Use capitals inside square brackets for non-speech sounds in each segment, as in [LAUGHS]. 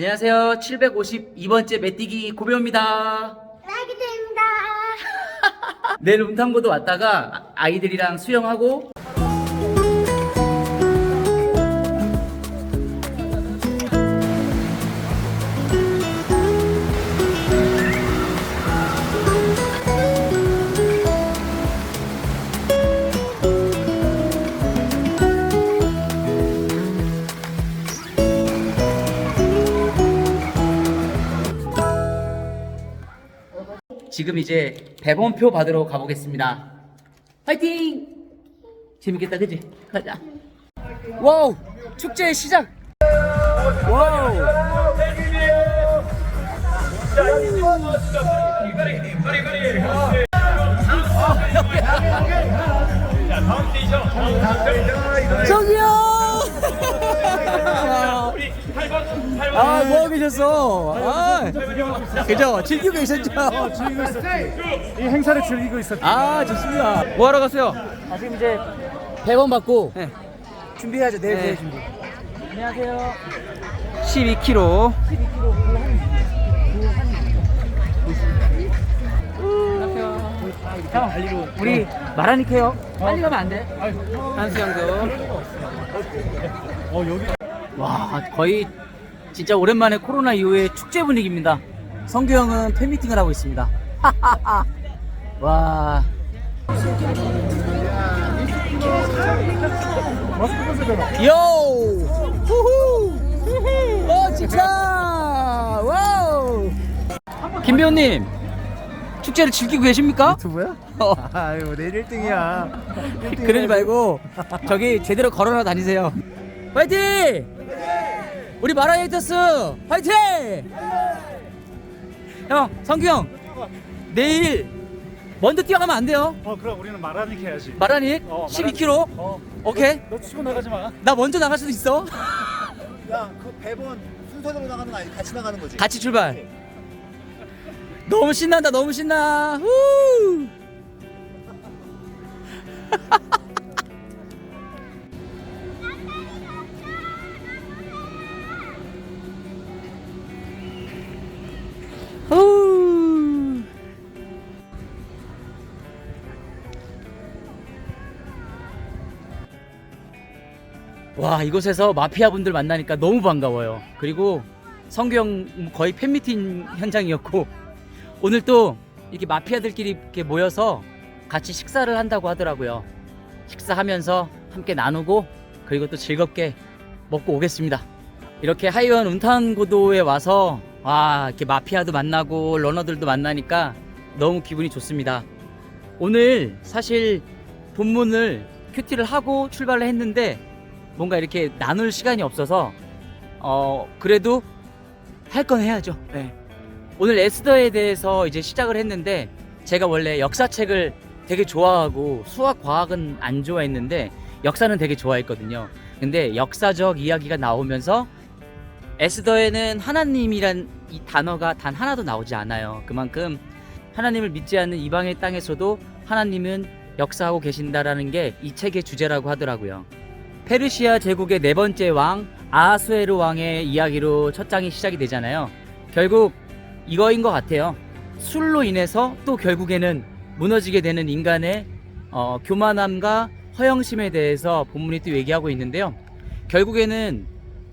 안녕하세요. 752번째 메띠기 고배우입니다. 라기드입니다. [LAUGHS] 내일 운탕고도 왔다가 아이들이랑 수영하고 지금 이제 대본표 받으러 가보겠습니다. 화이팅! 재밌겠다, 그지? 가자. 와우! 축제 시작! 와우! 아, 뭐 하고 계셨어? 아, 그죠? 즐기고 계셨죠? 즐기고 있었지. 이 행사를 즐기고 있었지. 아 좋습니다. 뭐 하러 가세요? 아 지금 이제 대본 받고 준비해야죠 내일 대회 준비. 안녕하세요. 12kg. 형 우리 마라니케요. 빨리 가면 안 돼. 한수영도. 어 여기 와 거의 진짜 오랜만에 코로나 이후에 축제 분위기입니다. 성규 형은 팬미팅을 하고 있습니다. [LAUGHS] 와. 요! 후후! 어 진짜! 와우! 김 배우님 축제를 즐기고 계십니까? 유튜브야? 어. 아유 내일 1등이야. 그러지 말고 저기 제대로 걸어라 다니세요. 화이팅! 우리 마라이터스 화이팅! 형 성규 형 내일 먼저 뛰어가면 안 돼요. 어 그럼 우리는 말하니까 해야지. 마라닉 어, 12km. 어. 오케이. 너 치고 나가지 마. 나 먼저 나갈 수도 있어. 야, 그 100원 순서대로 나가는 거 아니 같이 나가는 거지? 같이 출발. 너무 신난다. 너무 신나. 후! 후! [LAUGHS] 와 이곳에서 마피아 분들 만나니까 너무 반가워요. 그리고 형 거의 팬미팅 현장이었고 오늘 또 이렇게 마피아들끼리 이렇게 모여서 같이 식사를 한다고 하더라고요. 식사하면서 함께 나누고 그리고 또 즐겁게 먹고 오겠습니다. 이렇게 하이원 운탄고도에 와서 와 이렇게 마피아도 만나고 러너들도 만나니까 너무 기분이 좋습니다. 오늘 사실 본문을 큐티를 하고 출발을 했는데 뭔가 이렇게 나눌 시간이 없어서 어 그래도 할 건 해야죠. 네. 오늘 에스더에 대해서 이제 시작을 했는데 제가 원래 역사책을 되게 좋아하고 수학 과학은 안 좋아했는데 역사는 되게 좋아했거든요. 근데 역사적 이야기가 나오면서 에스더에는 하나님이란 이 단어가 단 하나도 나오지 않아요. 그만큼 하나님을 믿지 않는 이방의 땅에서도 하나님은 역사하고 계신다라는 게 이 책의 주제라고 하더라고요. 페르시아 제국의 네 번째 왕 아하수에르 왕의 이야기로 첫 장이 시작이 되잖아요. 결국 이거인 것 같아요. 술로 인해서 또 결국에는 무너지게 되는 인간의 어, 교만함과 허영심에 대해서 본문이 또 얘기하고 있는데요. 결국에는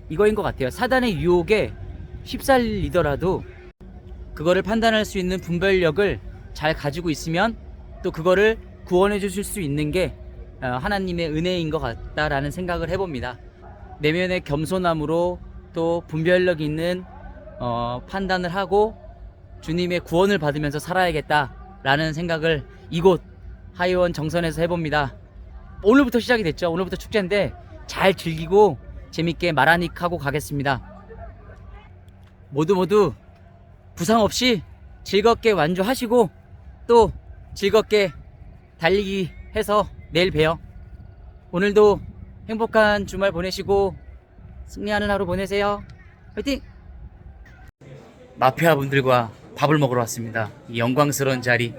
이거인 것 같아요. 사단의 유혹에 휩쓸리더라도 그거를 판단할 수 있는 분별력을 잘 가지고 있으면 또 그거를 구원해 주실 수 있는 게 어, 하나님의 은혜인 것 같다라는 생각을 해봅니다. 내면의 겸손함으로 또 분별력 있는 어, 판단을 하고 주님의 구원을 받으면서 살아야겠다라는 생각을 이곳 하이원 정선에서 해봅니다. 오늘부터 시작이 됐죠. 오늘부터 축제인데 잘 즐기고 재밌게 마라닉하고 가겠습니다. 모두 모두 부상 없이 즐겁게 완주하시고 또 즐겁게 달리기 해서 내일 봬요. 오늘도 행복한 주말 보내시고 승리하는 하루 보내세요. 화이팅! 마피아 분들과 밥을 먹으러 왔습니다. 이 영광스러운 자리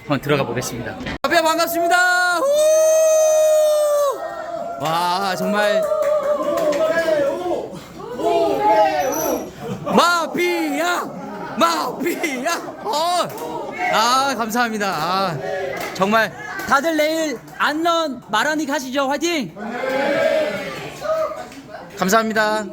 한번 들어가 보겠습니다. 마피아 반갑습니다. 후! 와 정말 마피아 어! 아 감사합니다 아, 정말 다들 내일 안런 마라닉 하시죠. 화이팅! 감사합니다